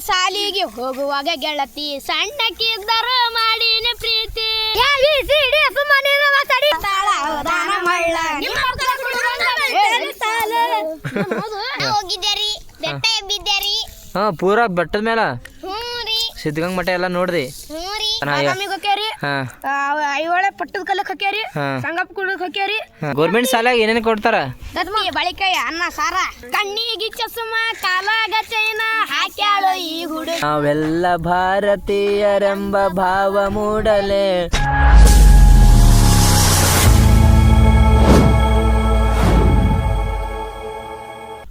ಸಾಲಿಗೆ ಹೋಗುವಾಗ ಗೆಳತಿ ಸಣ್ಣಕ್ಕಿದ್ದರು ಮಾಡಿನ ಪ್ರೀತಿ. ಹೋಗಿದ್ದೀರಿ. ಬೆಟ್ಟ ಬಿದ್ದೀರಿ ಹಾ ಪೂರಾ ಬೆಟ್ಟದ ಮೇಲೆ ಹ್ಞೂ ರೀ. ಸಿದ್ಧಗಂಗ್ ಮಠ ಎಲ್ಲ ನೋಡ್ರಿ. ಹ್ಞೂ ರೀ. ಐಹೊಳೆ ಪಟ್ಟದ ಕಲ್ಲಕ್ ಹಾಕ್ಯಾರಿ ಸಂಗಪ್ಪ ಕುಡಕ್ ಹಾಕ್ಯಾರಿ. ಗೌರ್ಮೆಂಟ್ ಸಾಲ ಏನೇನು ಕೊಡ್ತಾರ? ಬಳಿಕಾಯಿ ಅನ್ನ ಸಾರ ಕಣ್ಣಿಗೆ ಚಸುಮ ಕಾಲಾಗ ಚೈನ ಹಾಕ್ಯಾಳು ಈ ಹುಡುಗ. ನಾವೆಲ್ಲ ಭಾರತೀಯರೆಂಬ ಭಾವ ಮೂಡಲೆ.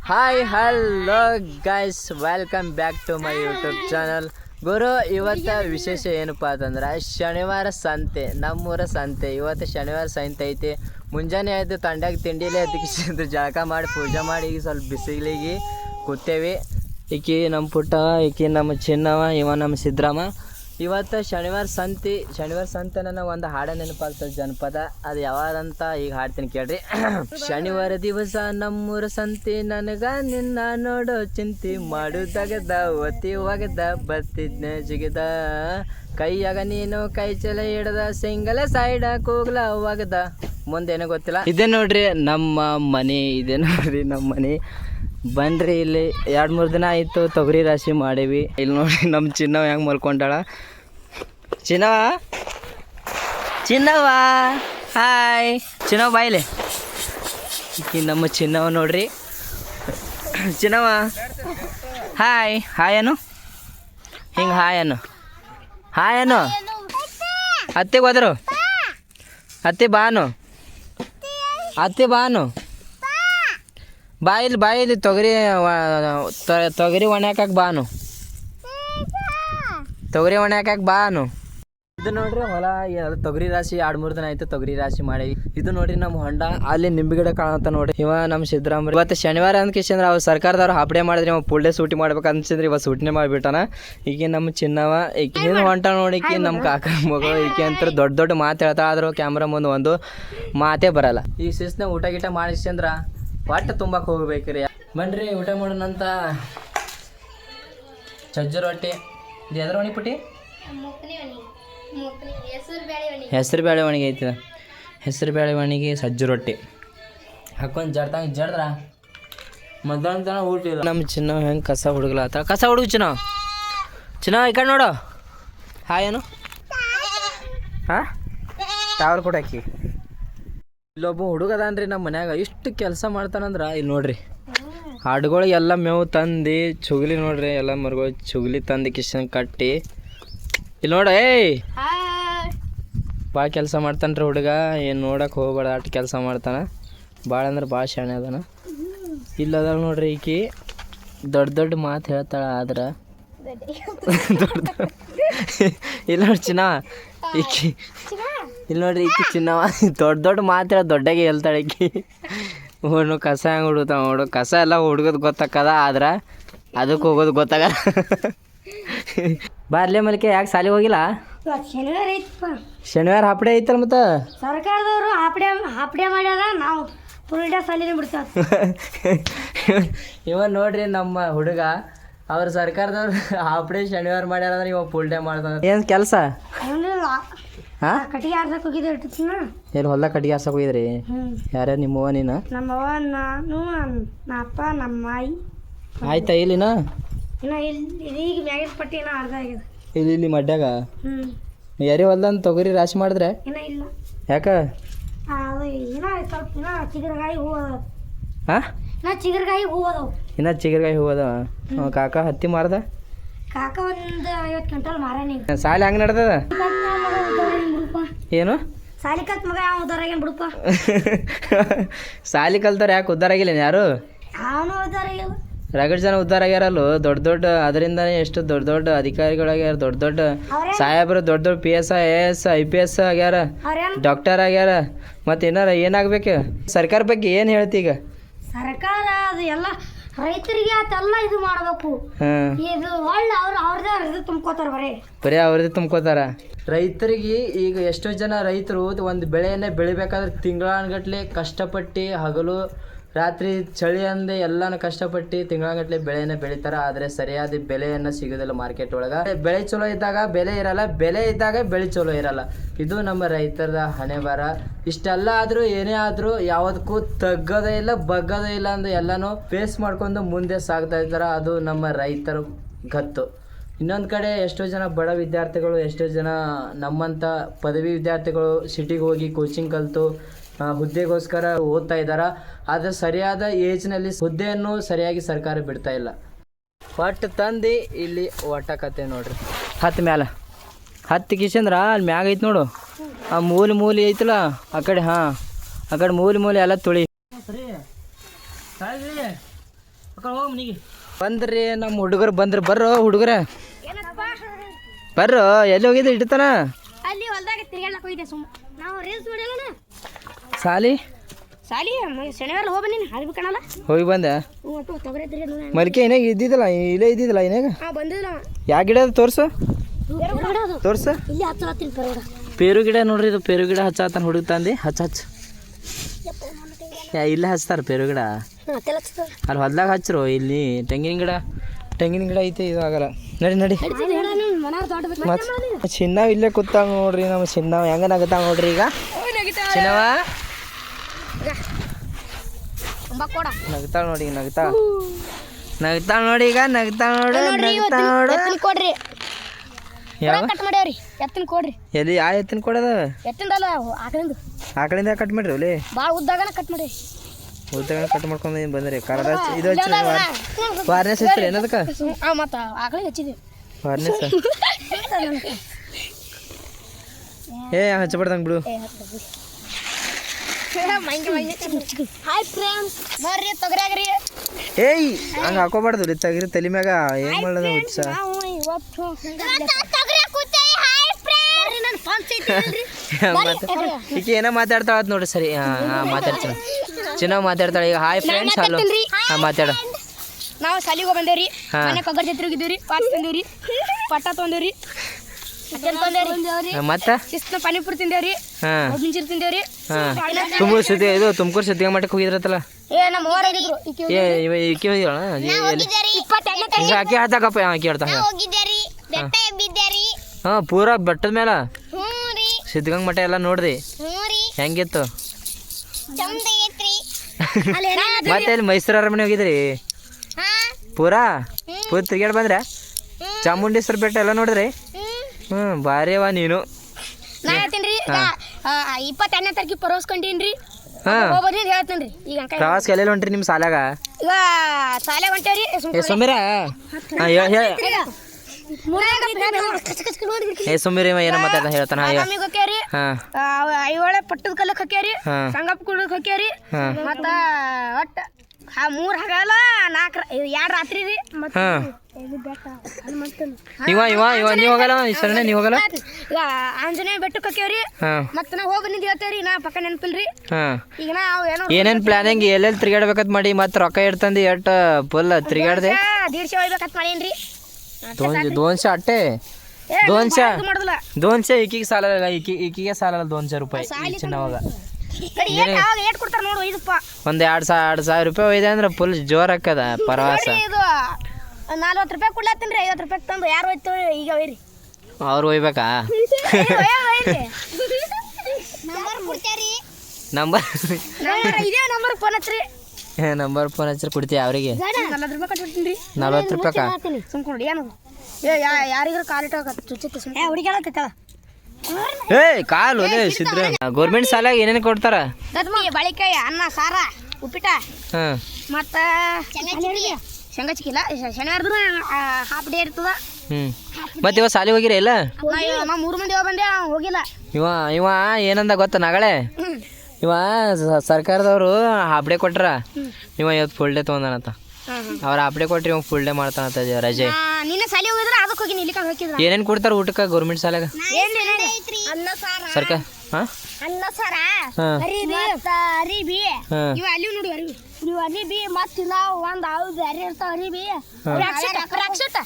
Hi hello guys welcome back to my YouTube channel ಗುರು ಇವತ್ತ ವಿಶೇಷ ಏನಪ್ಪ ಅಂತಂದ್ರೆ ಶನಿವಾರ ಸಂತೆ ನಮ್ಮೂರ ಸಂತೆ. ಇವತ್ತು ಶನಿವಾರ ಸಂತೆ ಐತಿ. ಮುಂಜಾನೆ ಆಯ್ತು ತಂಡಾಗ ತಿಂಡಿಲೇ ಅದಕ್ಕೆ ಜಳಕ ಮಾಡಿ ಪೂಜೆ ಮಾಡಿ ಈಗ ಸ್ವಲ್ಪ ಬಿಸಿಲಿಗೆ ಕೂತೇವಿ. ಈಕಿ ನಮ್ಮ ಪುಟ್ಟ ಈಕಿ ನಮ್ಮ ಚಿನ್ನವ ಇವ ನಮ್ಮ ಸಿದ್ರಾಮ ಇವತ್ತು ಶನಿವಾರ ಸಂತಿ ಶನಿವಾರ ಸಂತೆ ನನಗೆ ಒಂದು ಹಾಡ ನೆನಪಾಗ್ತದೆ ಜನಪದ. ಅದು ಯಾವಾದಂತ ಈಗ ಹಾಡ್ತೀನಿ ಕೇಳ್ರಿ. ಶನಿವಾರ ದಿವಸ ನಮ್ಮೂರ ಸಂತಿ ನನಗ ನಿನ್ನ ನೋಡೋ ಚಿಂತಿ. ತಗದ ಒತ್ತಿ ಒಗದ ಬತ್ತಿದ್ನೆ ಜಿಗದ. ಕೈಯಾಗ ನೀನು ಕೈ ಚಲ ಹಿಡ್ದ ಸಿಂಗಲ ಸೈಡ ಕೂಗ್ಲ ಒಗದ. ಮುಂದೇನೋ ಗೊತ್ತಿಲ್ಲ. ಇದೇ ನೋಡ್ರಿ ನಮ್ಮ ಮನೆ ಇದೆ ನೋಡ್ರಿ ನಮ್ಮ ಮನೆ. ಬನ್ರಿ ಇಲ್ಲಿ. ಎರಡು ಮೂರು ದಿನ ಆಯಿತು ತೊಗರಿ ರಾಶಿ ಮಾಡೀವಿ. ಇಲ್ಲಿ ನೋಡಿ ನಮ್ಮ ಚಿನ್ನವ ಹೆಂಗೆ ಮಲ್ಕೊಂಡಾಳ. ಚಿನ್ನವ? ಚಿನ್ನವ? ಹಾಯ್ ಚಿನ್ನವ ಬಾಯಿಲೆ ನಮ್ಮ ಚಿನ್ನವ ನೋಡ್ರಿ. ಚಿನ್ನವ? ಹಾಯ್ ಹಾಯ್ ಅನು ಹಿಂಗೆ ಹಾಯ್ ಅನು ಹಾಯ್ ಅನು ಅತ್ತೆಗೆ ಹೋದ್ರು? ಅತ್ತೆ ಬಾನು ಅತ್ತೆ ಬಾನು ಬಾಯಿಲಿ ಬಾಯಿಲಿ ತೊಗರಿ ತೊಗರಿ ಒಣಾಕಕ್ ಬಾನು ತೊಗರಿ ಒಣಾಕಕ್ ಬಾನು ಇದು ನೋಡ್ರಿ ಹೊಲ ತೊಗರಿ ರಾಶಿ ಎರಡು ಮೂರು ದಿನ ಆಯ್ತು ತೊಗರಿ ರಾಶಿ ಮಾಡಿ. ಇದು ನೋಡ್ರಿ ನಮ್ಮ ಹೊಂಡ ಅಲ್ಲಿ ನಿಂಬೆ ಗಿಡ ಕಾಣತ್ತ ನೋಡ್ರಿ ಇವ ನಮ್ಮ ಸಿದ್ದರಾಮಯ್ಯ. ಇವತ್ತು ಶನಿವಾರ ಅಂದ್ಕೇಶಂದ್ರೆ ಅವ್ರು ಸರ್ಕಾರದವ್ರು ಹಾಪ್ಡೆ ಮಾಡಿದ್ರಿ ಅವ ಫುಲ್ ಡೇ ಸೂಟಿ ಮಾಡ್ಬೇಕು ಅನ್ಸಿದ್ರಿ ಇವತ್ತು ಸೂಟಿನೇ ಮಾಡಿಬಿಟ್ಟಾನ. ಈಗ ನಮ್ಮ ಚಿನ್ನವ ಈಕೆ ಹಿಂದೆ ಹೊಂಟ ನೋಡಿ ಈಕೆ ನಮ್ಮ ಕಾಕ ಮಗಳು ಈಕೆ ಅಂತ ದೊಡ್ಡ ದೊಡ್ಡ ಮಾತು ಹೇಳ್ತಾ ಆದ್ರೂ ಕ್ಯಾಮ್ರಾ ಮುಂದೆ ಒಂದು ಮಾತೇ ಬರಲ್ಲ. ಈ ಸಿಸ್ನ ಊಟ ಗೀಟ ಮಾಡಿಸ್ಯಂದ್ರ ಹೊಟ್ಟೆ ತುಂಬಕ್ಕೆ ಹೋಗ್ಬೇಕ್ರಿ ಬನ್ರಿ ಊಟ ಮಾಡೋಣಂತ ಚಜ್ಜು ರೊಟ್ಟಿ ಇದು ಎದ್ರ ಒಣಗಿ ಪುಟ್ಟಿ? ಹೆಸರು ಬೇಳೆ ಒಣಗಿ ಐತಿ. ಹೆಸರು ಬೇಳೆ ಒಣಗಿ ಸಜ್ಜು ರೊಟ್ಟಿ. ಹಾಕೊಂಡು ಜಡ್ದಂಗೆ ಜಡ್ದ್ರ ಮಧ್ಯಾಹ್ನ ತನ ಊಟ ಇಲ್ಲ. ನಮ್ಮ ಚಿನ್ನ ಹೆಂಗೆ ಕಸ ಹುಡುಗ್ಲಾತ ಕಸ ಹುಡುಗ ಚಿನ್ನ? ಚಿನ್ನ ಈ ಕಡೆ ನೋಡು. ಹಾಯೇನು ಏನು ಹಾಂ? ಟವರ್ ಕೊಡಾಕಿ ಇಲ್ಲೊಬ್ಬ ಹುಡುಗ ಅದಾನ್ರಿ ನಮ್ಮ ಮನ್ಯಾಗ. ಇಷ್ಟು ಕೆಲಸ ಮಾಡ್ತಾನಂದ್ರೆ ಇಲ್ಲಿ ನೋಡ್ರಿ. ಹಾಡುಗಳು ಎಲ್ಲ ಮೇವು ತಂದು ಚುಗ್ಲಿ ನೋಡ್ರಿ ಎಲ್ಲ ಮರಗಳು ಚುಗ್ಲಿ ತಂದು ಕಿಶನ್ ಕಟ್ಟಿ. ಇಲ್ಲಿ ನೋಡ ಏಯ್! ಭಾಳ ಕೆಲಸ ಮಾಡ್ತಾನ್ರಿ ಹುಡುಗ. ಏನು ನೋಡಕ್ಕೆ ಹೋಗ್ಬೇಡ ಅಷ್ಟು ಕೆಲಸ ಮಾಡ್ತಾನೆ. ಭಾಳ ಅಂದ್ರೆ ಭಾಳ ಶಾಣೆ ಅದಾನ. ಇಲ್ಲದ ನೋಡ್ರಿ ಈಕಿ. ದೊಡ್ಡ ದೊಡ್ಡ ಮಾತು ಹೇಳ್ತಾಳ ಆದ್ರೆ. ದೊಡ್ಡ ಇಲ್ಲ ನೋಡಿ ಚಿನ್ನ. ಈಕಿ ಇಲ್ಲಿ ನೋಡ್ರಿ ಈಕಿ ಚಿನ್ನವ. ದೊಡ್ಡ ದೊಡ್ಡ ಮಾತ್ರ ದೊಡ್ಡಗೆ ಹೇಳ್ತಾಳೆ ಈಕಿ. ಹುಣ್ಣು ಕಸ ಹೆಂಗೆ ಹುಡುಗ್ತಾವ ನೋಡು. ಕಸ ಎಲ್ಲ ಹುಡುಗದ್ ಗೊತ್ತಾಕದ ಆದ್ರೆ ಅದಕ್ಕೆ ಹೋಗೋದು ಗೊತ್ತಾಗಲ್ಲ. ಬಾರ್ಲೆ ಮಲಿಕೆ ಯಾಕೆ ಸಾಲಿ ಹೋಗಿಲ್ಲ? ಶನಿವಾರ ಐತಪ್ಪ. ಶನಿವಾರ ಹಾಪ್ಡೆ ಐತಲ್ಲ ಮತ್ತೆ? ಸರ್ಕಾರದವರು ಹಾಪಡೆ ಹಾಪಡೆ ಮಾಡ್ಯಾರ ನಾವು ಫುಲ್ ಡೇ ಸಾಲಿನ ಬಿಡ್ತಾರ ಇವ ನೋಡ್ರಿ ನಮ್ಮ ಹುಡುಗ ಅವ್ರ ಸರ್ಕಾರದವ್ರು ಹಾಪ್ಡೆ ಶನಿವಾರ ಮಾಡ್ಯಾರ ಅಂದ್ರೆ ಇವ ಫುಲ್ ಡೇ ಮಾಡ್ತಾರ ಏನು ಕೆಲಸ? ಹಾಂ? ಕಟ್ಟಿಗೆ ಆರ್ಸಕ್ ಹೋಗಿದ್ದೆ ಇಟ್ಟಿನ ಎಲ್ಲಿ ಹೊಲ ಕಟ್ಟಿಗೆ ಹಾಸಕ್ಕೆ ಹೋಗಿದ್ರಿ ಯಾರ್ಯಾರು ನಿಮ್ಮವ್ವ ನೀನು? ನಮ್ಮವ್ವ ನಾನು ನಮ್ಮ ಅಪ್ಪ ನಮ್ಮ ಮಾಯಿ. ಆಯ್ತಾ ಇಲ್ಲಿನ? ಇನ್ನ ಇಲ್ಲಿ ಈಗ ಮ್ಯಾಗಿನ ಪಟ್ಟಿ ಏನೋ ಅರ್ಧ ಆಗಿದೆ ಇಲ್ಲಿ ಇಲ್ಲಿ ಮಡ್ಯಾಗ? ಹ್ಞೂ ಯಾರಿ ಹೊಲ್ದಂದು ತೊಗರಿ ರಾಶಿ ಮಾಡಿದ್ರೆ? ಇನ್ನ ಇಲ್ಲ. ಯಾಕ? ಅದು ಇನ್ನ ಸ್ವಲ್ಪ ಇನ್ನ ಚಿಗರ್ಗಾಯಿ ಹೂ ಅದಾವ. ಹಾಂ? ಇನ್ನ ಚಿಗರಗಾಯಿ ಹೂ ಅದಾವ. ಇನ್ನ ಚಿಗರ್ಗಾಯಿ ಅದಾವ? ಕಾಕ ಹತ್ತಿ ಮಾರ್ದ? ಕಾಕ ಒಂದು ಐವತ್ತು ಕ್ವಿಂಟಲ್ ಮಾರಾನಿ ಸಾಲಿ ಹಂಗೆ ನಡ್ದದ? ಏನು? ಸಾಲಿ ಕಲ್ತ್ ಮಗ ಯಾವ ಉದ್ದಾರ ಆಗ್ಯಾನ ಬಿಡಪ್ಪ. ಸಾಲಿ ಕಲ್ತಾರ ಯಾಕೆ ಉದ್ದಾರ ಆಗಿಲ್ಲ ಯಾರು? ಅವನು ಉದ್ದಾರಾಗಿಲ್ಲ ರಗಡ್ ಜನ ಉದ್ದಾರ ಆಗ್ಯಾರಲ್ಲ ದೊಡ್ಡ ದೊಡ್ಡ ಅದರಿಂದ ಎಷ್ಟು ದೊಡ್ಡ ದೊಡ್ಡ ಅಧಿಕಾರಿಗಳಾಗ್ಯಾರ ದೊಡ್ಡ ದೊಡ್ಡ ಸಾಹೇಬರು ದೊಡ್ಡ ದೊಡ್ಡ P S I A S I P S ಆಗ್ಯಾರ ಡಾಕ್ಟರ್ ಆಗ್ಯಾರ ಮತ್ತೆ ಏನಾರ ಏನಾಗ್ಬೇಕು? ಸರ್ಕಾರ ಬಗ್ಗೆ ಏನು ಹೇಳ್ತಿ ಈಗ? ಸರ್ಕಾರ ಅದು ಎಲ್ಲ ರೈತರಿಗೆ ಅದೆಲ್ಲ ಇದು ಮಾಡಬೇಕು. ಇದು ಒಳ್ಳೆ ಅವ್ರು ಅವ್ರದೇ ಇದು ತುಂಬ್ಕೋತಾರ ಬರೀ. ಬರೀ ಅವ್ರದ್ದು ತುಂಬ್ಕೋತಾರ? ರೈತರಿಗೆ ಈಗ ಎಷ್ಟೋ ಜನ ರೈತರು ಒಂದು ಬೆಳೆಯನ್ನೇ ಬೆಳಿಬೇಕಾದ್ರೆ ತಿಂಗಳಾನ್ಗಟ್ಲೆ ಕಷ್ಟಪಟ್ಟು ಹಗಲು ರಾತ್ರಿ ಚಳಿ ಅಂದೆ ಎಲ್ಲಾನು ಕಷ್ಟಪಟ್ಟು ತಿಂಗಳಗಟ್ಲೆ ಬೆಳೆಯನ್ನ ಬೆಳಿತಾರ, ಆದ್ರೆ ಸರಿಯಾದ ಬೆಲೆಯನ್ನ ಸಿಗೋದಿಲ್ಲ ಮಾರ್ಕೆಟ್ ಒಳಗ. ಬೆಳೆ ಚಲೋ ಇದ್ದಾಗ ಬೆಲೆ ಇರಲ್ಲ, ಬೆಲೆ ಇದ್ದಾಗ ಬೆಳೆ ಚಲೋ ಇರಲ್ಲ. ಇದು ನಮ್ಮ ರೈತರ ಹಣೆ ಬರ ಇಷ್ಟೆಲ್ಲ ಆದ್ರೂ ಏನೇ ಆದ್ರೂ ಯಾವ್ದಕ್ಕೂ ತಗ್ಗದೇ ಇಲ್ಲ, ಬಗ್ಗದೇ ಇಲ್ಲ ಅಂದ್ರೆ ಎಲ್ಲಾನು ಫೇಸ್ ಮಾಡ್ಕೊಂಡು ಮುಂದೆ ಸಾಗ್ತಾ ಇದ್ದಾರ. ಅದು ನಮ್ಮ ರೈತರ ಗತ್ತು. ಇನ್ನೊಂದು ಕಡೆ ಎಷ್ಟೋ ಜನ ಬಡ ವಿದ್ಯಾರ್ಥಿಗಳು, ಎಷ್ಟೋ ಜನ ನಮ್ಮಂಥ ಪದವಿ ವಿದ್ಯಾರ್ಥಿಗಳು ಸಿಟಿಗೆ ಹೋಗಿ ಕೋಚಿಂಗ್ ಕಲಿತು ಹುದ್ದೆಗೋಸ್ಕರ ಓದ್ತಾ ಇದ್ದಾರ? ಆದ್ರೆ ಸರಿಯಾದ ಏಜ್ನಲ್ಲಿ ಹುದ್ದೆಯನ್ನು ಸರಿಯಾಗಿ ಸರ್ಕಾರ ಬಿಡ್ತಾ ಇಲ್ಲ. ಒಟ್ಟು ತಂದು ಇಲ್ಲಿ ಒಟ್ಟಕತ್ತೆ ನೋಡ್ರಿ. ಹತ್ತು ಮ್ಯಾಲ. ಹತ್ತು ಕಿಶಂದ್ರ, ಅಲ್ಲಿ ಮ್ಯಾಗ ಐತಿ ನೋಡು. ಆ ಮೂಲೆ ಮೂಲೆ ಐತಲ್ಲ, ಆ ಕಡೆ ಹಾಂ, ಆ ಕಡೆ ಮೂಲೆ ಮೂಲೆ ಎಲ್ಲ ತುಳಿ. ಬಂದ್ರಿ ನಮ್ಮ ಹುಡುಗರು ಬಂದ್ರಿ ಬರ್ರೋ ಹುಡುಗರ. ಬರ್ರೋ, ಎಲ್ಲಿ ಹೋಗಿದ್ರಿ ಇಡ್ತಾನ ಸಾಲಿ? ಸಾಲಿ ಶನಿವಾರ ಹೋಗಿ ನೀನು ಹಾಳ್ಬಿ ಕಾಣಲ್ಲ ಹೋಗಿ ಬಂದೆ. ಮಲ್ಕೆ ಏನಾಗ ಇದ್ದಿದ್ದಲ್ಲ ಇಲ್ಲೇ ಇದ್ದಿದ್ದಲ್ಲ ಏನಾಗ. ಯಾವ ಗಿಡ ಅದು ತೋರ್ಸು? ತೋರ್ಸು? ಹಚ್ಚ ಪೇರು ಗಿಡ. ನೋಡ್ರಿ ಇದು ಪೇರು ಗಿಡ ಹಚ್ಚಾತನ ಹುಡುಗ ತಂದಿ. ಹಚ್ಚ ಹಚ್ಚ. ಯಾ ಇಲ್ಲೇ ಹಚ್ತಾರ ಪೇರು ಗಿಡ? ಅಲ್ಲಿ ಹೊಲ್ದಾಗ ಹಚ್ಚರು ಇಲ್ಲಿ ತೆಂಗಿನ ಗಿಡ ತೆಂಗಿನ ಗಿಡ ಐತೆ ಇದು ಆಗಲ್ಲ. ನಡಿ ನಡಿ. ಚಿನ್ನ ಮತ್ತೆ ಇಲ್ಲೇ ಕೂತಾಗ ನೋಡ್ರಿ ನಮ್ಮ ಚಿನ್ನ ಹೆಂಗ ನಗತಾವ ನೋಡ್ರಿ ಈಗ? ಚಿನ್ನವ? ನಗ್ತಾಳ ನೋಡಿ ನಗ್ತಾಳ. ನಗ್ತಾಳ ನೋಡಿ ಈಗ ನಗ್ತಾಳ ನೋಡಿ ನಗ್ತಾಳ ನೋಡಿ. ಕೊಡ್ರಿ. ಕಟ್ ಮಾಡ್ಯಾವ್ರಿ ಎತ್ತಿನ ಕೊಡ್ರಿ. ಎಲ್ಲಿ ಎತ್ತಿನ ಕೊಡದು ಎತ್ತಿಂದಲ್ಲ ಆಕಳಿಂದ. ಕಟ್ ಮಾಡ್ರಿ ಭಾಳ ಉದ್ದಾಗನ ಕಟ್ ಮಾಡಿ ಕಟ್ ಮಾಡ್ಕೊಂಡು ಏನು ಬಂದ್ರಿ? ಕರದ ಇದು ಹಚ್ಚಿರಿ ವಾರ್ನೆಸ್ ಹಚ್ಚಿರಿ ಏನದಕ್ಕ? ಆ ಮತ್ತ ಆಕಳಿಗೆ ಹಚ್ಚಿದೀವಿ. ವಾರ್ನೆಸ್ ಏ ಹಚ್ಚಬಾರ್ದಂಗ್ ಬಿಡು. ಹಾಯ್ ಫ್ರೆಂಡ್ಸ್ ಬರ್ರಿ ತೊಗರಿಯಾಗ್ರಿ ಏಯ್ ಹಂಗ ಹಾಕೋಬಾರ್ದು ರೀ ತಗಿರಿ ತಲೆ ಮ್ಯಾಗ ಏನ್ ಮಾಡೋದು ಉತ್ಸ ಈಗ ಏನೋ ಮಾತಾಡ್ತಾಳ ನೋಡ್ರಿ ಸರಿ. ಹಾಂ ಮಾತಾಡ್ತೀನಿ ಮಾತಾಡ್ತಾಳೆ. ಚೆನ್ನಾಗಿ ಮಾತಾಡ್ತಾಳೆ. ಈಗ ಹಾಯ್ ಫ್ರೆಂಡ್ಸ್ ಹಲೋ ಹಾ ಮಾತಾಡ. ನಾವು ಸಾಲಿಗೆ ಬಂದೇವ್ರಿ. ಮನೆ ಕೊಬ್ಬರಿ ಜೊತೆ ಹೋಗಿದ್ದೀವ್ರಿ ಪಾಸ್ ತಂದೇವ್ರಿ. ಪಟ್ಟ ಹಾ, ಮತ್ತ? ಶಿಸ್ತು ಪಾನಿಪುರಿ ತಿಂದೇವ್ರಿ. ಹಾ. ಮಿಂಚಿರ್ ತಿಂದೇವ್ರಿ. ಹಾ. ತುಂಬ ಸುದ್ದಿ ಇದು ತುಮಕೂರು ಸದ್ಯ ಮಠಕ್ಕೆ ಹೋಗಿದ್ರತ್ತಲ್ಲ? ಏ ನಮ್ಮ ಓರ್ ಆಗಿದ್ರು ಈಕಿ ಹೋಗಿದ್ರಣ ಹೋಗಿದ್ದೀರಿ. ಹಿಂಗ ಹಾಕಿ ಹಾಕಪ್ಪ ಹಾಕಿ ಹೇಳ್ತಾ ಹೋಗಿದ್ದೀರಿ. ಬೆಟ್ಟ ಎಬ್ಬಿದ್ದೀರಿ. ಹಾ ಪೂರಾ ಬೆಟ್ಟದ ಮೇಲೆ ಸಿದ್ಧಗಂಗ ಮಠ ಎಲ್ಲ ನೋಡ್ರಿ ಹೆಂಗಿತ್ತು? ಅಲ್ಲಿ ಮತ್ತೆ ಮೈಸೂರು ಅರಮನೆ ಹೋಗಿದ್ರಿ? ಹಾ. ಪೂರಾ? ಪೂರ ತಿರ್ಗಾಡ್ ಬಂದ್ರೆ. ಚಾಮುಂಡೇಶ್ವರ ಬೆಟ್ಟ ಎಲ್ಲ ನೋಡ್ರಿ ಹ್ಮ್ ಭಾರಿವಾ ನೀನು. ನಾ ಹೇಳ್ತೀನಿ ರೀ ಇಪ್ಪತ್ತೆರಡನೇ ತಾರೀಕಿಗೆ ಪರೋಸ್ಕೊಂಡೀನಿ ಹಾ. ಹೋಗ್ಬರ್ರಿ ಅಂತ ಹೇಳ್ತೀನಿ ಈಗ ಅಂಕ ಪ್ರವಾಸಕ್ಕೆ ಎಲ್ಲೆಲ್ಲಿ ಹೊಂಟ್ರಿ ನಿಮ್ಮ ಸಾಲಾಗ ಈಗ ಶಾಲೆ ಹೊಂಟೇವ್ರಿ ಏ ಸುಮ್ಮಿರ. ಹಾಂ ಹೇಳ ಏ ಸುಮ್ಮಿರಿ ಇವ ಏನೋ ಮಾತಾಡ್ದ ಹೇಳ್ತಾನ ಹಾಕ್ಯಾರಿ ಹಾಂ. ಐವಳೆ ಪಟ್ಟದ ಕಲ್ಲಕ್ಕೆ ಹಾಕ್ಯಾರಿ ಹಾ. ಸಂಗಪ್ಪ ಕುಡಕ್ಕೆ ಹಾಕ್ಯಾರಿ ಹಾಂ. ಮತ್ತ ಒಟ್ಟ ಆ ಮೂರ್ ಹಗಲ ನಾಲ್ಕು ಎರಡು ರಾತ್ರಿ ರೀ. ಹಾಂ. ಇವ ಇವ ಇವ ನೀವು ಹೋಗಲ್ಲ ಸರಣ ನೀವು ಹೋಗಲ್ಲ? ಈಗ ಆಂಜನೇಯ ಬೆಟ್ಟಕ್ಕೆ ಹಾಕ್ಯಾವ್ರಿ ಹಾಂ. ಮತ್ತ ನಾವು ಹೋಗಿ ನಿಂದ ಹೇಳ್ತೇವ್ರಿ ನಾ ಪಕ್ಕ ನೆನಪಿಲ್ರಿ. ಹಾಂ. ಈಗ ನಾವು ಏನೋ ಏನೇನು ಪ್ಲಾನಿಂಗ್ ಎಲ್ಲೆಲ್ಲಿ ತಿರ್ಗಾಡ್ಬೇಕಂತ ಮಾಡಿ ಮತ್ತೆ ರೊಕ್ಕ ಇಡ್ತಂದು ಎಟ್ ಫುಲ್ ತಿರ್ಗಾಡ್ದೆ? ದೀಡ್ಶೆ ಹೋಗ್ಬೇಕಂತ ಮಾಡೇನ್ರಿ. ದೋನ್ ದೋನ್ಶೆ ಅಟ್ಟೆ? ದೋನ್ಶೆ? ದೋನ್ಶೆ ಈಕಿಗೆ ಸಾಲಲ್ಲ ಈಕಿ ಈಕಿಗೆ ಸಾಲಲ್ಲ ದೋನ್ಸೆ ರೂಪಾಯಿ ಈ ಚಿನ್ನವಾಗ. ಕಡಿ ಎರಡ್ ಅವಾಗ ಏಟ್ ಕೊಡ್ತಾರ ನೋಡು ಇದಪ್ಪ ಒಂದು ಎರಡು ಸಾವಿರ ಎರಡು ಸಾವಿರ ರೂಪಾಯಿ ಒಯ್ದೆ ಅಂದ್ರೆ ಫುಲ್ ಜೋರ್ ಹಾಕದ ಪ್ರವಾಸ. ನಲ್ವತ್ತು ರೂಪಾಯಿ ಕೊಡ್ಲತ್ತೀನಿ ಐವತ್ತು ರೂಪಾಯಿ ತಂದು ಯಾರು ಹೋಯ್ತು ಈಗ ಒಯ್ರಿ. ಅವ್ರು ಒಯ್ಬೇಕಾ? ನಂಬರ್ ಇದೇ ನಂಬರ್ ಫೋನ್ ಹಚ್ಚ್ರಿ. ನಂಬರ್ ಫೋನ್ ಹಚ್ಚಿ ಕೊಡ್ತೀವಿ ಅವರಿಗೆ. ನಲ್ವತ್ತು ರೂಪಾಯಿ ಕಟ್ಬಿಡ್ತೀನಿ. ನಲ್ವತ್ತು ಸುಮ್ಕೊಂಡು ಏನು? ಏ ಯಾ ಯಾರಿಗಾರ ಕಾಲಿಟ್ಟ ಚುಚ್ಚುತ್ತೆ ಹುಡುಗಿ ಏ ಕಾಲು ಸಿದ್ರ. ಗೌರ್ಮೆಂಟ್ ಸಾಲಾಗ ಏನೇನು ಕೊಡ್ತಾರ? ಬಾಳಿಕಾಯಿ ಅನ್ನ ಸಾರ ಉಪ್ಪಿಟ ಹಾಂ. ಮತ್ತು ಶೇಂಗಾ ಚಿಕ್ಕಿಲ್ಲ ಶನಿವಾರದ್ದು ಹಾಫ್ ಡೇ ಇರ್ತದ. ಹ್ಞೂ ಮತ್ತೆ ಇವ ಸಾಲಿ ಹೋಗಿರ ಇಲ್ಲ? ಮೂರು ಮಂದಿ ಬಂದೆ ಹೋಗಿಲ್ಲ. ಇವ ಇವ ಏನಂದ ಗೊತ್ತ ನಗಳೆ? ಇವ ಸರ್ಕಾರದವರು ಹಾಫ್ ಡೇ ಕೊಟ್ರ. ಇವ ಇವತ್ತು ಫುಲ್ ಡೇ ತೊಗೊಂಡಾನಂತ. ಅವ್ರ ಅಪ್ಡೇ ಕೊಟ್ರಿ ಇವ್ ಫುಲ್ ಡೇ ಮಾಡ್ತಾನಂತ ಇದು ರಜೆ? ನಿನ್ನ ಸಾಲಿ ಹೋಗಿದ್ರೆ ಅದಕ್ಕೆ ಹೋಗಿ ನಿಲ್ಲಿಕ ಹಾಕಿದ್ರ? ಏನೇನ್ ಕೊಡ್ತಾರ ಊಟಕ್ಕೆ ಗೌರ್ಮೆಂಟ್ ಸಾಲಾಗ ಅನ್ನ ಸಾರ. ಸರ್ಕ ಹಾಂ? ಅನ್ನ ಸಾರ. ಅರಿಬಿ ಅರಿಬಿ. ಇವ ಅಲ್ಲಿ ನೋಡಿ ಅರಿಬಿ. ಇವ ಅರಿಬಿ ಮತ್ತ ನಾವು ಒಂದ್ ಅವು ಬೇರೆ ಇರ್ತಾವ ಅರಿಬಿ. ರಕ್ಷಿತ ರಕ್ಷಿತ.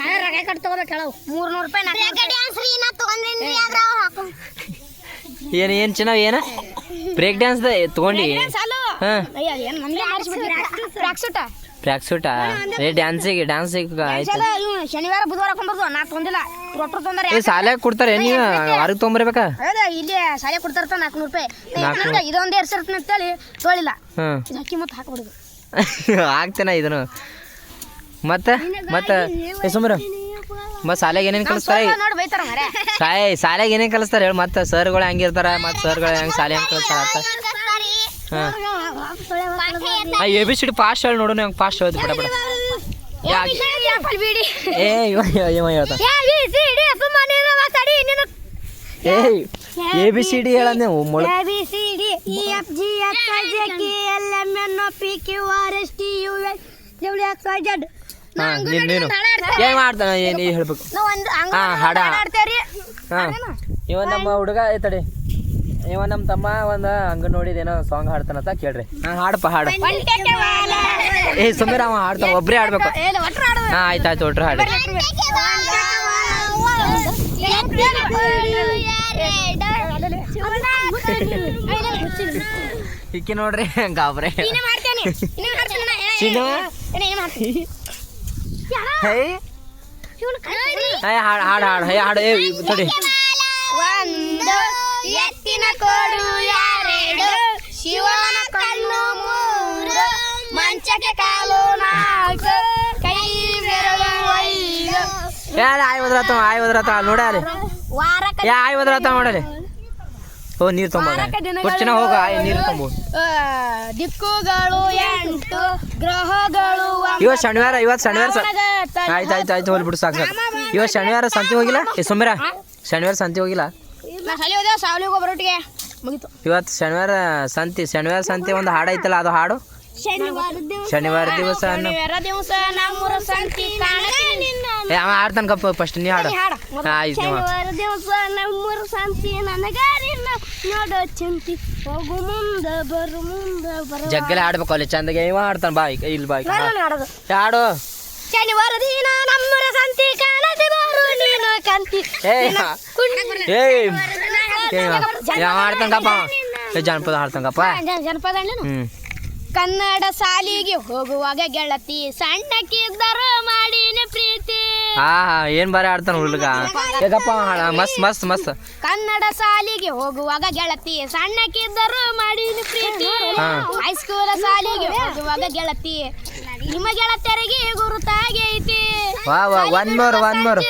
ನಾನು ರಗ ಕಟ್ ತಗೋಬೇಕು ಹೇಳವು ಮೂರ್ ನೂರು ರೂಪಾಯಿ. ನಾಲ್ಕು ಡ್ಯಾನ್ಸ್ ರೀ ನಾ ತಗೊಂಡೇನ್ರಿ ಅದ್ರ ಹಾಕು. ಏನು ಏನು ಚೆನ್ನಾಗಿ ಏನ? ಬ್ರೇಕ್ ಡ್ಯಾನ್ಸ್ ತಗೊಂಡಿ. ಸಾಲು ಹಾಂ. ಅಯ್ಯ ಏನು ನಮಗೆ ಟ್ರ್ಯಾಕ್ ಸೂಟ ಏ ಡ್ಯಾನ್ಸಿಗೆ ಡ್ಯಾನ್ಸಿಗೆ ಆಯ್ತು. ಇವ್ ಶನಿವಾರ ಬುಧವಾರ ಕೊಂಬರ್ದು ನಾ ತೊಂದಿಲ್ಲ. ರೊಟ್ಟ ತೊಂದರೆ ಏ ಸಾಲೆ ಕೊಡ್ತಾರೆ ನೀವು ಅದೇ ಇಲ್ಲಿ ಕೊಡ್ತಾರ ನಾಲ್ಕುನೂರು ರೂಪಾಯಿ. ಇದೊಂದೇ ಇರ್ಸಿರ್ತೀನಿ ಅಂತೇಳಿ ತೋಳಿಲ್ಲ. ಹಾಂ. ಇದು ಅಕ್ಕಿ ಮತ್ತೆ ಹಾಕ್ಬಿಡುದು. ಆಗ್ತೇನ ಇದನ್ನು. ಮತ್ತೆ ಮತ್ತೆ ಏ ಸುಮ್ರ ಮತ್ತೆ ಶಾಲೆಗೆ ಏನೇನು ಕಲಿಸ್ತಾರೆ? ನೋಡಿ ಬೈತಾರ ಮರೆ ಸಾಯ್ ಸಾಲ್ಯಾಗ ಏನೇನು ಕಲಿಸ್ತಾರೆ ಹೇಳಿ ಮತ್ತೆ ಸರ್ಗಳು ಹೆಂಗಿರ್ತಾರ ಮತ್ತೆ ಸರ್ಗಳು ಹೆಂಗೆ ಸಾಲೆ ಹೆಂಗೆ ಕಲಿಸ್ತಾರ ಅಂತ. ಹಾಂ. A B C D fast ಹೇಳಿ ನೋಡು ನಂಗೆ ಫಾಸ್ಟ್ ಹೇಳ್ದು ಬಿಡ ಬಿಡ. ಏ ಇವ ಹೇಳ್ತಾ ಏಯ್ ಎ ಬಿ ಸಿ ಡಿ ಹೇಳ ನೀವು ಮೊಳ. A B C D E F G H I J K L M N O P Q R S T U S W X Y Z ಹಾಂ ನೀನು ನೀನು. ಏನು ಮಾಡ್ತಾನೆ? ಏನು ಹೇಳ್ಬೇಕು. ಹಾ, ಹಾಡ. ಆಡ್ತೇವ್ರಿ. ಹಾಂ. ಇವ ನಮ್ಮ ಹುಡುಗ ಐತಡಿ ಇವ ನಮ್ಮ ತಮ್ಮ ಒಂದು ನೋಡಿದೇನೋ ಸಾಂಗ್ ಹಾಡ್ತಾನಂತ ಕೇಳ್ರಿ. ಹಾಂ ಹಾಡಪ್ಪ ಹಾಡು. ಏ ಸುಮ್ಮನೆ ಅವ ಹಾಡ್ತಾವ ಒಬ್ಬರೇ ಹಾಡ್ಬೇಕು. ಹಾ ಆಯ್ತು ಆಯ್ತು ಒಟ್ರು ಹಾಡು. ಇಕ್ಕಿ ನೋಡ್ರಿ ಗಾಬ್ರೆ. ಚಿನ್ನು ಹೇ ಹೇ ಹಾಡು ಹಾಡು ಹಾಡು ಹೇ ಹಾಡು ಏ ತಡಿ ಒಂದು ಎತ್ತಿನ ಕೋಡು ಯಾರೆಡು ಶಿವನ ಕಣ್ಣು ಮೂರು ಮಂಚಕ್ಕೆ ಕಾಲು ನಾಲ್ಕು ಕೈ ಬೆರಳು ಐದು ಏ ಅಲ್ಲಿ ಆಯ್ ಹೋದ್ರತ್ತ ಆಯ್ ಹೋದ್ರತ್ತ ಅಲ್ಲಿ ನೋಡ ಅಲ್ಲಿ ವಾರಕ್ಕೆ ಏ ಆಯ್ ಹೋದ್ರತ್ತ ನೋಡಲಿ ಓ ನೀರು ತುಂಬ ಕೊಚ್ಚಿನ ಹೋಗ ನೀರು ತುಂಬ. ದಿಕ್ಕುಗಳು ಎಂಟು ಗ್ರಹಗಳು. ಇವತ್ತು ಶನಿವಾರ ಇವತ್ತು ಶನಿವಾರ ಆಯ್ತು ಆಯ್ತು ಆಯ್ತು ಹೋಗ್ಬಿಡು ಸಾಕು ಸಾಕು. ಇವತ್ತು ಶನಿವಾರ ಸಂತಿ ಹೋಗಿಲ್ಲ? ಏ ಸುಮ್ಮಿರ ಶನಿವಾರ ಸಂತಿ ಹೋಗಿಲ್ಲ? ಇವತ್ತು ಶನಿವಾರ ಸಂತಿ ಶನಿವಾರ ಸಂತಿ ಒಂದು ಹಾಡು ಐತಲ್ಲ ಅದು ಹಾಡು? ಶನಿವಾರ ಶನಿವಾರ ದಿವಸ ದಿವಸ ನಮ್ಮೂರ ಸಂತಿ ಏ ಅವ ಕಪ್ಪ ಫಸ್ಟ್ ನೀ ಹಾಡು ಹಾ, ಆಯ್ತು ನೀವು ಶನಿವಾರ ದಿವಸ ನಮ್ಮೂರ ಸಂತಿ ನನಗಾರಿಲ್ಲ ನೋಡೋ ಚಿಂತಿ ಹೋಗು ಮುಂದ ಬರು ಮುಂದ ಬರು ಜಗ್ಗಲೆ ಆಡ್ಬೇಕು ಅಲ್ಲಿ ಚಂದಗೆ ಇವ ಆಡ್ತಾನ ಬಾ ಈಗ ಇಲ್ಲಿ ಬಾ ಆಡು ಶನಿವಾರ ದಿನ ನಮ್ಮೂರ ಸಂತಿ ಕಾಣದೆ ಬಾರು ನೀನು ಕಂತಿ ಏ ಹಾ. ಏಯ್ ಏ ಯಾವ ಆಡ್ತಾನ ಕಪ್ಪ ಜನಪದ ಏ ಜಾನಪದ ಹಾಡ್ತಾನ ಕಪ್ಪ ಜನಪದ ಅಣ್ಣನು? ಕನ್ನಡ ಸಾಲಿಗೆ ಹೋಗುವಾಗ ಗೆಳತಿ ಸಣ್ಣಕ್ಕಿದ್ದರು ಮಾಡಿನ ಪ್ರೀತಿ. ಹಾ ಹಾ ಏನ್ ಬಾರಿ ಆಡ್ತಾನ ಹುಡುಗ? ಹಾಡ ಮಸ್ ಮಸ್ತ್ ಮಸ್ತ್ ಕನ್ನಡ ಸಾಲಿಗೆ ಹೋಗುವಾಗ ಗೆಳತಿ ಸಣ್ಣಕ್ಕಿದ್ದರು ಮಾಡಿನ ಪ್ರೀತಿ. ಹೈಸ್ಕೂಲ್ ಹೈಸ್ಕೂಲ ಸಾಲಿಗೆ ಹೋಗುವಾಗ ಗೆಳತಿ ನಿಮ್ಮ ಗೆಳತಿಯರಿಗೆ ಗುರುತಾಗೈತಿ ವಾ ವಾ ಒನ್ ಮೋರ್ ಒನ್ ಮೋರ್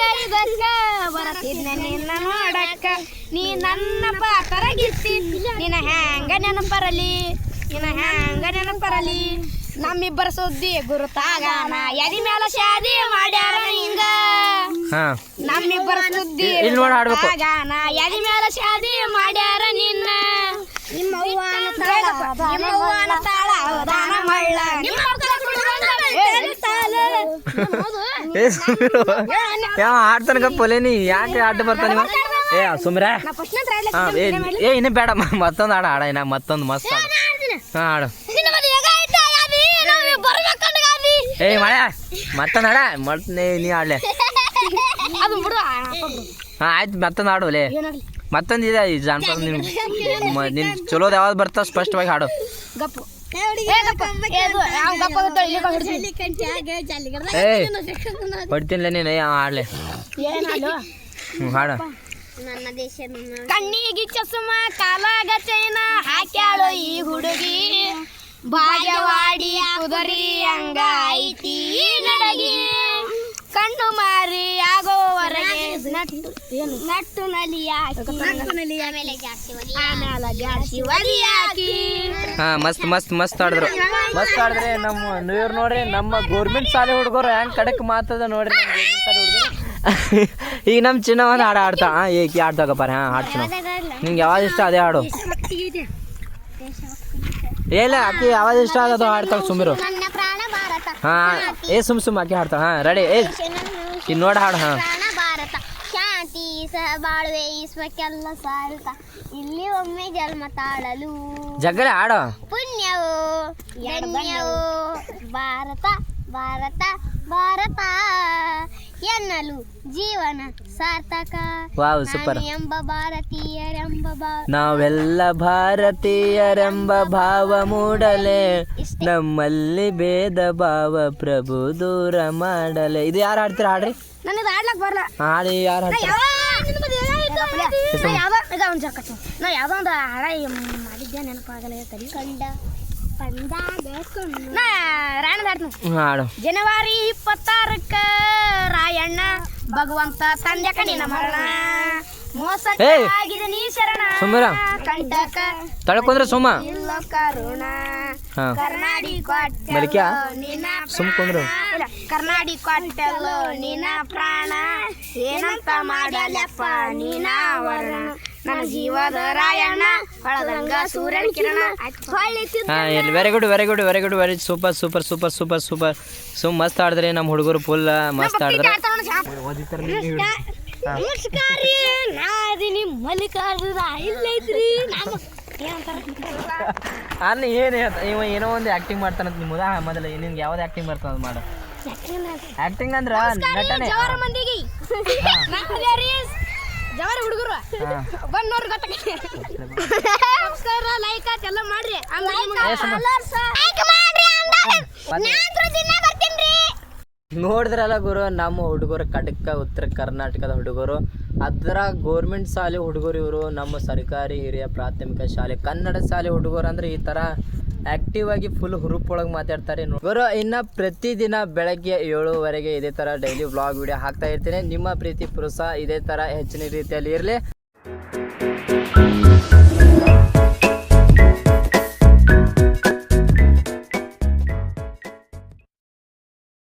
ಬರತಿದ್ನ ನಿನ್ನ ನೋಡಕ್ಕ. ನೀ ನನ್ನ ಪಾತರಗಿತ್ತಿ ನಿನ್ನ ಹ್ಯಾಂಗ ನೆನಪರಲಿ? ನಿನ್ನ ಹ್ಯಾಂಗ ನೆನಪರಲಿ ನಮ್ಮಿಬ್ಬರ ಸುದ್ದಿ ಗುರುತಾಗಾನ ಎದಿ ಮ್ಯಾಲ ಶಾದಿ ಮಾಡ್ಯಾರ ಹಿಂಗ. ಹಾ. ನಮ್ಮಿಬ್ಬರ ಸುದ್ದಿ ಇಲ್ಲಿ ನೋಡ್ ಹಾಡ್ಬೇಕು. ಗುರುತಾಗಾನ ಎದಿ ಮ್ಯಾಲ ಶಾದಿ ಮಾಡ್ಯಾರ ನಿನ್ನ. ನಿಮ್ಮವ್ವನ ತಾಳ. ನಿಮ್ಮವ್ವನ ತಾಳ ದಾನ ಮಳ್ಳ ನಿಮ್ಮ ಮಕ್ಕಳ ತಾಳ ಬೇರೆ ತಾಳ. ಏ ಸುಮ್ನಿರು. ಯಾವ ಆಡ್ತಾನಕ ಪೊಲೇನಿ ಯಾಕೆ ಅಡ್ಡ ಬರ್ತಾನ ಏ ಸುಮ್ರ ಏ ಇನ್ನೇ ಬೇಡ ಮತ್ತೊಂದು ಆಡ ಆಡ ಇನ್ನ ಮತ್ತೊಂದು ಮಸ್ತ್ ಆಡು. ಹಾಂ ಆಡು. ಏ ಮಳೆ ಮತ್ತೊಂದು ಆಡ ಮತ್ ನೀ ಆಡ್ಲೆ. ಹಾಂ ಆಯ್ತು ಮತ್ತೊಂದು ಆಡು ಲೇ. ಮತ್ತೊಂದಿದೆ ಮತ್ತೊಂದು ಇದೆ ಈ ಜಾನಪದ ನಿನ್ ನಿನ್ ಚಲೋದು ಯಾವ್ದು ಬರ್ತಾವ ಸ್ಪಷ್ಟವಾಗಿ ಹಾಡು. ಹಿಡ್ತೀನಿ ನೀನು. ಹಾಡು. ನನ್ನ ಕಣ್ಣಿಗೆ ಚಸುಮ ಕಾಲಾಗ ಚೈನ ಹಾಕ್ಯಾಳು ಈ ಹುಡುಗಿ. ಭಾಗ್ಯವಾಡಿ ಕುದರಿ ಹಂಗ ಐತಿ ನಡಗಿ. ಕಣ್ಣು ಮಾರಿ ಆಗೋವರೆಗೆ ನಟ್ಟು ಏನು? ನಟ್ಟು ನಲಿ ಆಮೇಲೆ ಜಾಸ್ತಿ ಒಲಿ ಆಮೇಲೆ ಜಾಸ್ತಿ ಒಲಿ ಹಾ ಮಸ್ತ್ ಮಸ್ತ್ ಮಸ್ತ್ ಆಡಿದ್ರು. ಮಸ್ತ್ ಆಡಿದ್ರೆ ನಮ್ಮ ನೀವ್ ನೋಡ್ರಿ ನಮ್ಮ ಗೌರ್ಮೆಂಟ್ ಶಾಲೆ ಹುಡುಗರು ಹೆಂಗ್ ಕಡಕ್ ಮಾತದ ನೋಡ್ರಿ ನಮ್ಮ ಗೌರ್ಮೆಂಟ್ ಶಾಲೆ ಹುಡುಗರು. ಈಗ ನಮ್ಮ ಚಿನ್ನ ಒಂದು ಹಾಡು ಆಡ್ತಾ ಹಾ ಏಕಿ ಆಡ್ತಾಗಪ್ಪ ಹಾ ಹಾಡ್ತೀನಿ ನಿಂಗೆ ಯಾವ್ದು ಇಷ್ಟ ಅದೇ ಹಾಡು. ಏಲ್ಲ ಅಕ್ಕಿ ಯಾವ್ದು ಇಷ್ಟ ಆಗೋದು ಹಾಡ್ತಾಗ ಸುಮ್ಮಿರು. ಹಾ ಏ ಸುಮ್ ಸುಮ್ ಹಾಕಿ ಹಾಡ್ತಾ ಹಾ ರೆಡಿ ಏ ಇನ್ನು ನೋಡಿ ಹಾಡು ಹಾ. ಭಾರತ ಶಾಂತಿ ಸಹ ಬಾಳ್ವೆ ಈಶ್ವಕ್ಕೆಲ್ಲ ಸಾರುತ್ತ ಇಲ್ಲಿ ಒಮ್ಮೆ ಜನ್ಮ ತಾಳಲು. ಜಗಳ ಹಾಡು. ಪುಣ್ಯವು ಧನ್ಯವು ಭಾರತ ಭಾರತ ಭಾರತ. ಎನ್ನಲು ಜೀವನ ಸಾರ್ಥಕ. ವಾವ್ ಸೂಪರ್ ಎಂಬ ಭಾರತೀಯರೆಂಬ ನಾವೆಲ್ಲ ಭಾರತೀಯರೆಂಬ ಭಾವ ಮೂಡಲೆ. ನಮ್ಮಲ್ಲಿ ಭೇದ ಭಾವ ಪ್ರಭು ದೂರ ಮಾಡಲೆ. ಇದು ಯಾರು ಹಾಡ್ತೀರ ಹಾಡ್ರಿ? ನನಗೆ ಹಾಡ್ಲಕ್ ಬರಲ್ಲ ಹಾಡಿ ಯಾರು ಹಾಡ್ತಾರೆ? ನಾ ಯಾವ ಈಗ ಒಂದು ಜಕ್ಕತ್ತು ನಾ ಯಾವ ಒಂದು ಹಾಡ ಮಾಡಿದ್ದೆ ನೆನಪಾಗಲ್ಲ ತಲೆ ಕಂಡ. ಜನವರಿ ಇಪ್ಪತ್ತಾರಕ್ಕ ರಾಯಣ್ಣ ಭಗವಂತ ತಂದೆ ಕಣ್ಣಿನ ಮರಣ. ಮೋಸ! ಆಗಿದೆ ನೀ ಶರಣ. ಕಂಟಕ ತಳ್ಕೊಂಡ್ರೆ ಸುಮ್ಮ ಇಲ್ಲ ಕರುಣ. ಕರ್ನಾಡಿ ಕೊಟ್ಟೆಲ್ಲೋ ಮಲಿಕ್ಯಾ? ನಿನ್ನ ಸುಮ್ಕೊಂಡ್ರು ಕರ್ನಾಡಿ ಕೊಟ್ಟೆಲ್ಲೋ ನಿನ್ನ ಪ್ರಾಣ. ಏನಂತ ಮಾಡಲಪ್ಪ ನೀನ ವರ್ಣ ನನ್ನ ಜೀವದ ರಾಯಣ್ಣ ಹೊಳದಂಗ ಸೂರ್ಯನ ಕಿರಣ ಹೊಳ್ಳಿ ತಿದ್ದ ಹಾಂ ಇಲ್ಲಿ very good very good very good very super super super super super ಸುಮ್ ಮಸ್ತ್ ಆಡಿದ್ರಿ ನಮ್ಮ ಹುಡುಗರು ಫುಲ್ ಮಸ್ತ್ ಆಡಿದ್ರೆ. ನಮಸ್ಕಾರ ನಾ ಅದೀನಿ ಮಲ್ಲಿಕಾರ್ಜುನ ಇಲ್ಲೈತ್ರಿ ನಮ್ಮ ಅನ್ನ ಏನು ಇವ ಏನೋ ಒಂದು ಆ್ಯಕ್ಟಿಂಗ್ ಮಾಡ್ತಾನಂತ ನಿಮ್ಮದ ಮೊದಲ ನಿನ್ಗೆ ಯಾವ್ದು ಆ್ಯಕ್ಟಿಂಗ್ ಬರ್ತಾನ ಅದು ಮಾಡು. ಆ್ಯಕ್ಟಿಂಗ್ ಅಂದ್ರ ನಟನೆ. ಜವಾರ ಮಂದಿಗೆ ಜವಾರ ಹುಡುಗರು. ಬಂದ್ ನೋಡ್ರಿ ಗೊತ್ತ ನಮಸ್ಕಾರ ಲೈಕ್ ಎಲ್ಲ ಮಾಡ್ರಿ. ನೋಡಿದ್ರಲ್ಲ ಗುರು ನಮ್ಮ ಹುಡುಗರು ಕಡಕ ಉತ್ತರ ಕರ್ನಾಟಕದ ಹುಡುಗರು. ಅದರ ಗೋರ್ಮೆಂಟ್ ಶಾಲೆ ಹುಡುಗರು ಇವರು ನಮ್ಮ ಸರ್ಕಾರಿ ಹಿರಿಯ ಪ್ರಾಥಮಿಕ ಶಾಲೆ ಕನ್ನಡ ಶಾಲೆ ಹುಡುಗರು ಅಂದ್ರೆ ಈ ಥರ ಆಕ್ಟಿವ್ ಆಗಿ ಫುಲ್ ಹುರುಪೊಳಗೆ ಮಾತಾಡ್ತಾರೆ ಇವರು ಇನ್ನ ಪ್ರತಿದಿನ ಬೆಳಗ್ಗೆ ಏಳುವರೆಗೆ ಇದೇ ತರ ಡೈಲಿ ವ್ಲಾಗ್ ವಿಡಿಯೋ ಹಾಕ್ತಾ ಇರ್ತೀನಿ. ನಿಮ್ಮ ಪ್ರೀತಿ ಪ್ರೋತ್ಸಾಹ ಇದೇ ತರ ಹೆಚ್ಚಿನ ರೀತಿಯಲ್ಲಿ ಇರಲಿ.